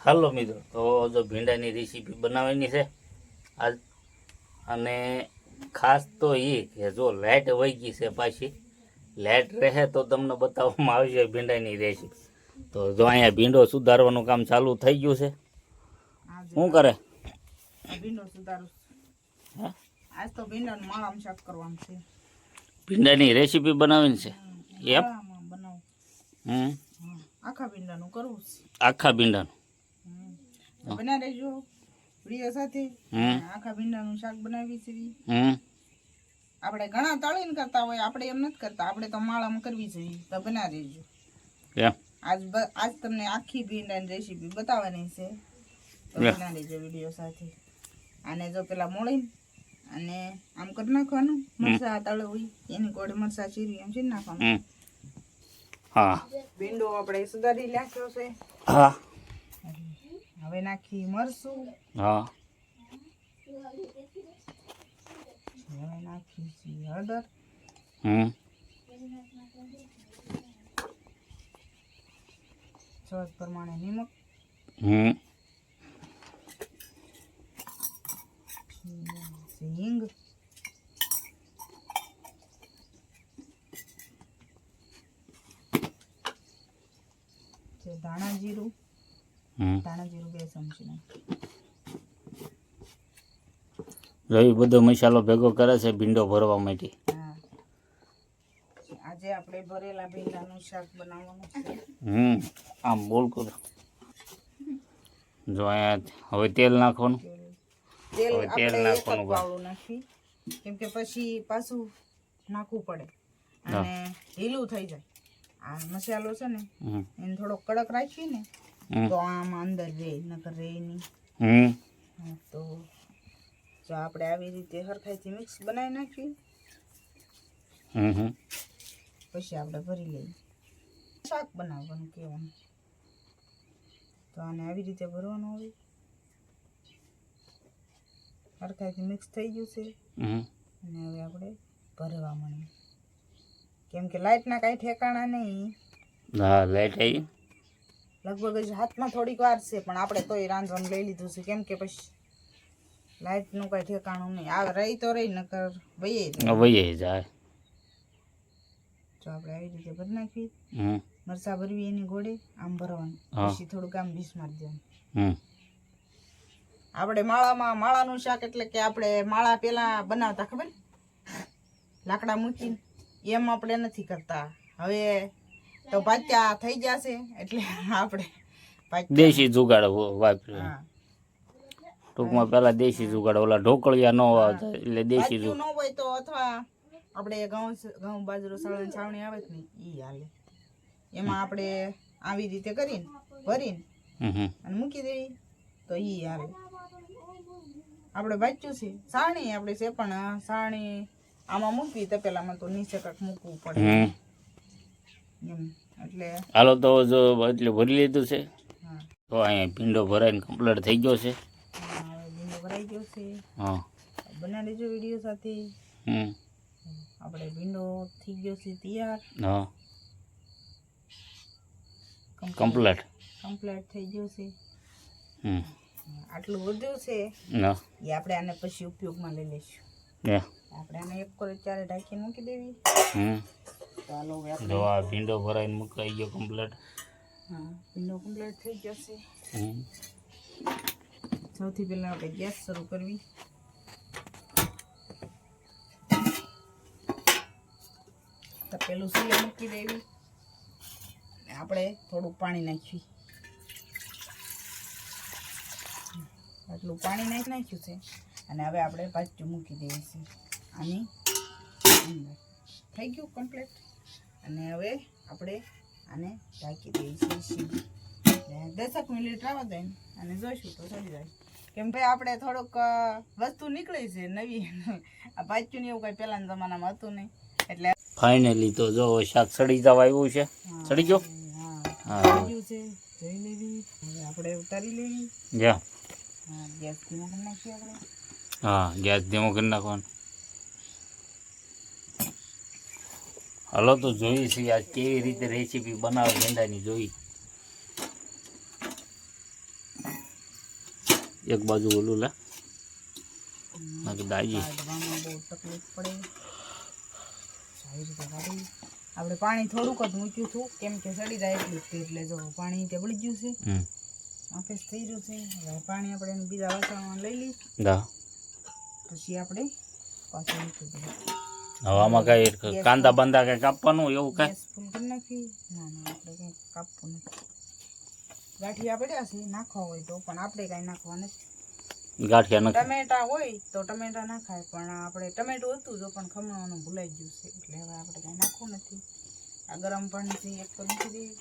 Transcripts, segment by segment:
હાલો મિત્રો તો જો ભીંડાની રેસીપી બનાવવાની છે આજ અને ખાસ તો એ કે જો લાઇટ વહી ગઈ છે પાછી લાઇટ રહે તો તમને બતાવવામાં આવશે ભીંડાની રેસીપી તો જો અહીંયા ભીંડો સુધારવાનું કામ ચાલુ થઈ ગયું છે. શું કરે? ભીંડો સુધારું હે? આજ તો ભીંડાનું માળામાં શાક કરવાનું છે. ભીંડાની રેસીપી બનાવવાની છે? એમ? બનાવું. હમ આખા ભીંડાનું કરવું છે. આખા ભીંડાનું? બના દેજો પ્રિય સાથે. આખા ભીંડાનું શાક બનાવી છે આપણે ઘણા તળીને કરતા હોય આપણે એમ નથી કરતા. આપણે તો માળામાં કરવી જોઈએ. તો બના દેજો આજ આજ તમને આખી ભીંડાની રેસીપી બતાવવાની છે. તો બના દેજો વીડિયો સાથે. અને જો પેલા મોળીને અને આમ કરી નાખવાનું. મરચા તળે હોય એની કોડે મરચા ચીરી એમ ચીરી નાખવાનું. હા. ભીંડો આપણે સુધારી નાખ્યો છે. હા. હવે નાખી મરસું. હા. હવે નાખી હળદર. હમ. સ્વાદ પ્રમાણે નિમક. હમ છે હિંગ છે ધાણા જીરું હમ ધાણા જીરું બે ચમચી રવિ બધો મસાલો ભેગો કરે છે ભીંડો ભરવા માટે. આજે આપણે ભરેલા ભીંડાનું શાક બનાવવાનું છે. હમ આમ બોલ કરો. જો અહીંયા હવે તેલ નાખવાનું. તેલ. તેલ નાખવાનું નાખી. કેમ કે પછી પાછું નાખવું પડે. અને ઢીલું થઈ જાય. આ મસાલો છે ને એને થોડો કડક રાખી ને હમ. તો આમ અંદર રે નકર રહે નહીં. હમ. તો જો આપણે આવી રીતે હરખાઈથી મિક્સ બનાવી નાખી હમ હમ. પછી આપણે ભરી લઈએ. શાક બનાવવાનું કહેવાનું. તો આને આવી રીતે ભરવાનું હોય હરખાઈથી મિક્સ થઈ ગયું છે. હમ. અને હવે આપણે ભરવા મળીએ કેમ કે લાઇટના કાંઈ ઠેકાણા નહીં. હા લાઈટ આવી. લગભગ જ હાથમાં થોડીક વાર છે પણ આપણે તોય રાંધવાનું લઈ લીધું છે. કેમ કે પછી લાઇટનું કાંઈ ઠેકાણું નહીં. આ રહી તો રહી નકર વહી જાય. વહી જાય. તો આપણે આવી રીતે ભરી નાખી. મરચા ભરવી એની ગોળે આમ ભરવાનું. પછી થોડુંક આમ ભીસ મારી દેવાનું. આપણે માળામાં માળાનું શાક એટલે કે આપણે માળા પેલા બનાવતા ખબર? લાકડા મૂકીને. એમ આપણે નથી કરતા. હવે તો પાત્યા થઈ જશે એટલે આપણે દેશી જુગાડ વાપર્યો. ટૂંકમાં પેલા દેશી જુગાડ ઓલા ઢોકળિયા ન આવતા એટલે દેશી જુગાડ ન હોય તો અથવા આપણે ઘઉં ઘઉં બાજરો સાળવાની છાવણી આવે કે નહીં. એ હાલે. એમાં આપણે આવી રીતે કરીને ભરીને અને મૂકી દેવી. તો એ આવે આપણે વાંચ્યું છે. સાણી આપણે છે પણ સાણી આમાં મૂકવી તપેલામાં તો નીચે કાંઈક મૂકવું પડે. હાલો તો જો એટલે ભરી લીધું છે. તો અહીંયા ભીંડો ભરાઈને કમ્પ્લીટ થઈ ગયો છે. ભીંડો ભરાઈ ગયો છે. હા. બનાવી લેજો વીડિયો સાથે. હમ. આપણે ભીંડો થઈ ગયો છે તૈયાર. હા. કમ્પ્લીટ કમ્પ્લીટ થઈ ગયો છે. હમ. આટલું વધ્યું છે. એ આપણે આને પછી ઉપયોગમાં લઈ લઈશું. આપણે આને એક કોરે ચારે ઢાંકી મૂકી દેવી. હમ. તો હવે જો આ ભીંડો ભરાઈને મુકાઈ ગયો કમ્પ્લીટ હા ભીંડો કમ્પ્લીટ થઈ ગયો છે હમ. સૌથી પહેલા આપણે ગેસ શરૂ કરવી. તપેલું પેલું સિલે મૂકી દેવી. અને આપણે થોડું પાણી નાખવી આટલું પાણી નાખી નાખ્યું છે. અને હવે આપણે પાછું મૂકી દેવી છે. આની અંદર. થઈ ગયું કમ્પ્લીટ અને હવે આપણે આને ઢાંકી એટલે દસક મિનિટ રાવા દે અને જોઈશું તો ચડી જાય. કેમ ભાઈ આપણે થોડુંક વસ્તુ નીકળી છે નવી. આ પાચ્યું ને એવું કંઈ પહેલાના જમાનામાં હતું નહીં. એટલે ફાઇનલી તો જો શાક સડી જવા આવ્યું છે. સડી ગયો? હા. હા. છે. જોઈ લેવી. હવે આપણે ઉતારી લેવી. જા. હા ગેસ ધીમો કરી નાખીએ આપણે. હા ગેસ ધીમો કરી નાખવાનો. હાલો તો જોઈ છીએ આ કેવી રીતે રેસીપી બનાવે ભીંડાની જોઈ એક બાજુ ઓલું લે. દાજી. આપણે પાણી થોડુંક જ મૂક્યું હતું કેમ કે સડી જાય એટલું એટલે જો પાણી તે વળી ગયું છે. હમ. થઈ ગયું છે. હવે પાણી આપણે એને બીજા વાસણમાં લઈ લઈએ પછી આપણે પાછું મૂકી દઈએ હવે આમાં કઈ કાંદા બાંદા કઈ કાપવાનું એવું કઈ? ગેસ નથી ના ના આપણે કંઈ કાપવું નથી. ગાંઠિયા પડ્યા છે નાખવા હોય તો પણ આપણે કઈ નાખવા નથી. ગાંઠિયા નથી. ટમેટા હોય તો ટમેટા નાખાય પણ આપણે ટમેટું હતું જો પણ ખમણવાનું ભૂલાઈ ગયું છે. એટલે હવે આપણે કાંઈ નાખવું નથી. આ ગરમ પાણીથી એક તો મૂકી દઈએ.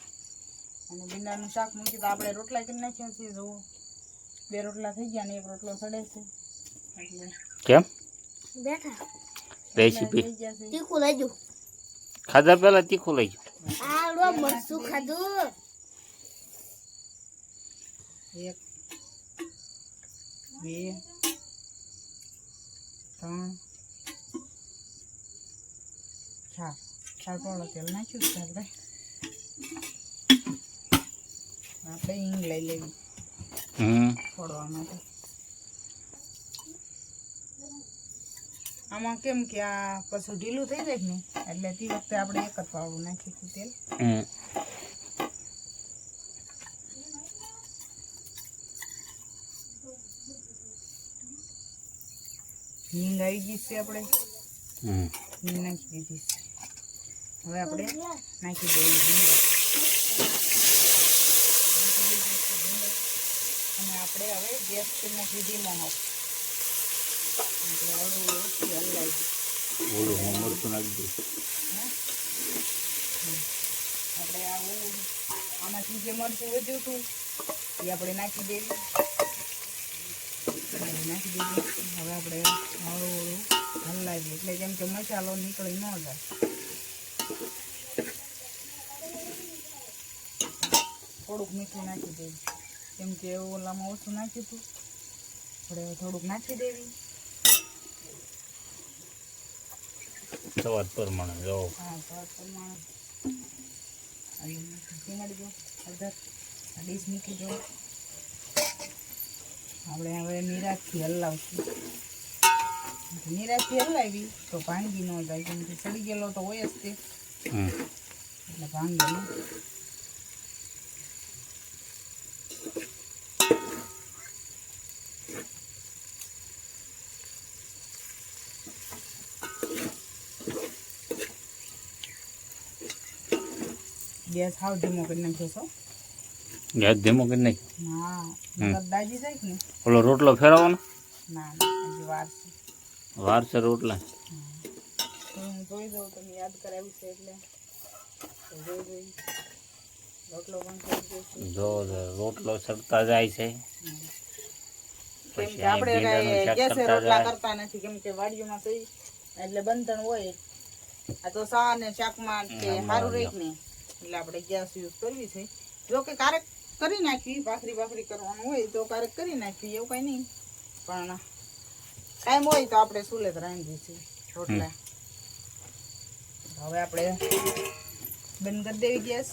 અને ભીંડાનું શાક મૂકી તો આપણે રોટલા કરી નાખ્યા છે જુઓ. બે રોટલા થઈ ગયા ને એક રોટલો સડે છે. એટલે કેમ? બેઠા. રેસીપી તીખું લઈ જુ ખાધા પહેલા તીખું લઈ ગયું આડો મરચું ખાધું. એક બે ત્રણ ચાર. ચાર પાવડો તેલ નાખ્યું ચાલ આપણે આપણે ઈંગ લઈ લેવી. હમ. ફોડવા માટે. આમાં કેમ કે આ પછી ઢીલું થઈ જાય ને એટલે તે વખતે આપણે એક જ પાવડું નાખીશું તેલ. હિંગ આવી ગઈ છે આપણે. હિંગ નાખી દીધી છે. હવે આપણે નાખી દઈએ ભીંડા. અને આપણે હવે ગેસ મૂકી ધીમો હોપ એટલે હળવું ઓછી હલાવી ઓલું હું મરચું નાખી દઉં આપણે આ આમાંથી જે મરચું વધ્યું હતું એ આપણે નાખી દેવી. નાખી દેવી. હવે આપણે હળવું હળવું હલાવીએ. એટલે જેમ કે મસાલો નીકળી ન જાય. થોડુંક મીઠું નાખી દેવું. કેમ કે ઓલામાં ઓછું નાખ્યું હતું. આપણે થોડુંક નાખી દેવી. સવાદ પ્રમાણે જો. હા આ પ્રમાણે આપણે હવે નિરાશથી હલાવશું. નિરાશથી હલાવી તો પાણી બી ન જાય કેમ કે સડી ગયેલો તો હોય જ તે. એટલે ભાંગે ગેસ હાવ ધીમો કરી નાખ્યો છો. ગેસ ધીમો કરી નાખ. હા દાજી જાય ને ઓલો રોટલો ફેરવવાનો? ના હજી વાર છે. વાર છે રોટલા. હું. જોઈ દઉં તમે યાદ કરાવી છે એટલે. જોઈ જોઈ રોટલો પણ જો સડતા જાય છે. કેમ પછી કે આપણે ભીંડાનું શાક કાંઈ ગેસે રોટલા કરતા નથી કેમ કે વાડીઓમાં તો એટલે બંધન હોય આ તો સા ને શાકમાં સારું રહે ને એટલે આપણે ગેસ યુઝ કરવી છે. જો કે ક્યારેક કરી નાખવી ભાખરી ભાખરી કરવાનું હોય તો ક્યારેક કરી નાખવી એવું કઈ નહીં. પણ ટાઈમ હોય તો આપણે સુલેત રાંધીએ છીએ રોટલા. હવે આપણે બંધ કરી દેવી ગેસ.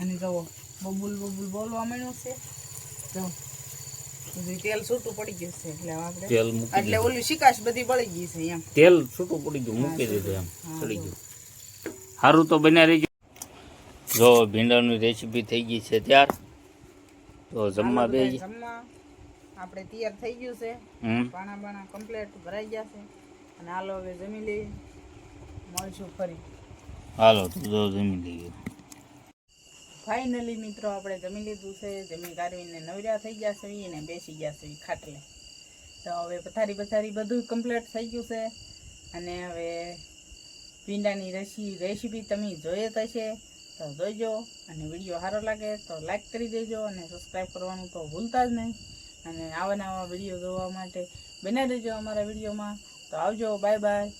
અને જુઓ બબુલ બબુલ બોલવા માંડ્યું છે. જો તેલ છૂટું પડી ગયું છે એટલે આપણે તેલ એટલે ઓલી શિકાશ બધી બળી ગઈ છે એમ. તેલ છૂટું પડી ગયું મૂકી દીધું એમ ચડી ગયું. સારું તો બન્યા રહી જો ભીંડાની રેસીપી થઈ ગઈ છે ત્યાર તો જમવા બે આપણે તૈયાર થઈ ગયું છે. પાણા બાણા કમ્પ્લીટ ભરાઈ ગયા છે. અને હાલો હવે જમી લઈએ. મળશું ફરી. હાલો તો જમી લઈએ. ફાઇનલી મિત્રો આપણે જમી લીધું છે. જમી કાઢીને નવર્યા થઈ ગયા છે અને બેસી ગયા છે ખાટલે. તો હવે પથારી પથારી બધું કમ્પ્લીટ થઈ ગયું છે. અને હવે ભીંડાની રેસી રેસીપી તમે જોઈએ જ હશે. તો જોઈજો અને વીડિયો સારો લાગે તો લાઈક કરી દેજો અને સબસ્ક્રાઈબ કરવાનું તો ભૂલતા જ નહીં. અને આવા નવા વીડિયો જોવા માટે બનાવી દેજો અમારા વિડીયોમાં. તો આવજો બાય બાય